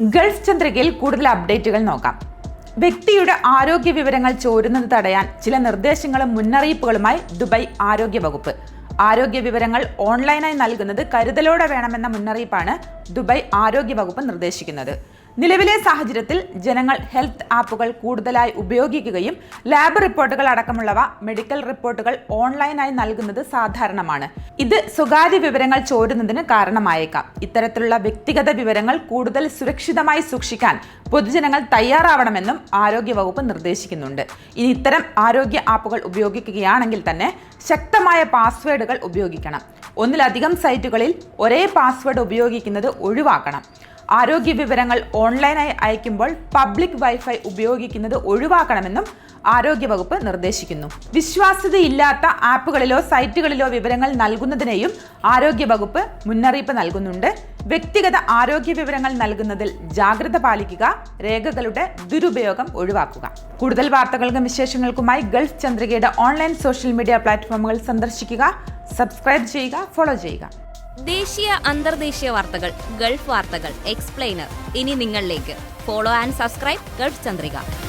Gulf ചന്ദ്രികയിൽ കൂടുതൽ അപ്ഡേറ്റുകൾ നോക്കാം. വ്യക്തിയുടെ ആരോഗ്യ വിവരങ്ങൾ ചോരുന്നത് തടയാൻ ചില നിർദ്ദേശങ്ങളും മുന്നറിയിപ്പുകളുമായി ദുബായ് ആരോഗ്യ വകുപ്പ്. ആരോഗ്യ വിവരങ്ങൾ ഓൺലൈനായി നൽകുന്നത് കരുതലോടെ വേണമെന്ന മുന്നറിയിപ്പാണ് ദുബായ് ആരോഗ്യ വകുപ്പ് നിർദ്ദേശിക്കുന്നത്. നിലവിലെ സാഹചര്യത്തിൽ ജനങ്ങൾ ഹെൽത്ത് ആപ്പുകൾ കൂടുതലായി ഉപയോഗിക്കുകയും ലാബ് റിപ്പോർട്ടുകൾ അടക്കമുള്ളവ മെഡിക്കൽ റിപ്പോർട്ടുകൾ ഓൺലൈനായി നൽകുന്നത് സാധാരണമാണ്. ഇത് സ്വകാര്യ വിവരങ്ങൾ ചോരുന്നതിന് കാരണമായേക്കാം. ഇത്തരത്തിലുള്ള വ്യക്തിഗത വിവരങ്ങൾ കൂടുതൽ സുരക്ഷിതമായി സൂക്ഷിക്കാൻ പൊതുജനങ്ങൾ തയ്യാറാവണമെന്നും ആരോഗ്യവകുപ്പ് നിർദ്ദേശിക്കുന്നുണ്ട്. ഇനി ഇത്തരം ആരോഗ്യ ആപ്പുകൾ ഉപയോഗിക്കുകയാണെങ്കിൽ തന്നെ ശക്തമായ പാസ്വേഡുകൾ ഉപയോഗിക്കണം. ഒന്നിലധികം സൈറ്റുകളിൽ ഒരേ പാസ്വേഡ് ഉപയോഗിക്കുന്നത് ഒഴിവാക്കണം. ആരോഗ്യ വിവരങ്ങൾ ഓൺലൈനായി അയക്കുമ്പോൾ പബ്ലിക് വൈഫൈ ഉപയോഗിക്കുന്നത് ഒഴിവാക്കണമെന്നും ആരോഗ്യവകുപ്പ് നിർദ്ദേശിക്കുന്നു. വിശ്വാസ്യതയില്ലാത്ത ആപ്പുകളിലോ സൈറ്റുകളിലോ വിവരങ്ങൾ നൽകുന്നതിനെയും ആരോഗ്യവകുപ്പ് മുന്നറിയിപ്പ് നൽകുന്നുണ്ട്. വ്യക്തിഗത ആരോഗ്യ വിവരങ്ങൾ നൽകുന്നതിൽ ജാഗ്രത പാലിക്കുക രേഖകളുടെ ദുരുപയോഗം ഒഴിവാക്കുക. കൂടുതൽ വാർത്തകൾക്കും വിശേഷങ്ങൾക്കുമായി ഗൾഫ് ചന്ദ്രികയുടെ ഓൺലൈൻ സോഷ്യൽ മീഡിയ പ്ലാറ്റ്ഫോമുകൾ സന്ദർശിക്കുക സബ്സ്ക്രൈബ് ചെയ്യുക ഫോളോ ചെയ്യുക. ദേശീയ അന്തർദേശീയ വാർത്തകൾ ഗൾഫ് വാർത്തകൾ എക്സ്പ്ലെയിനർ. ഇനി നിങ്ങളിലേക്ക്. Follow and subscribe Gulf Chandrika.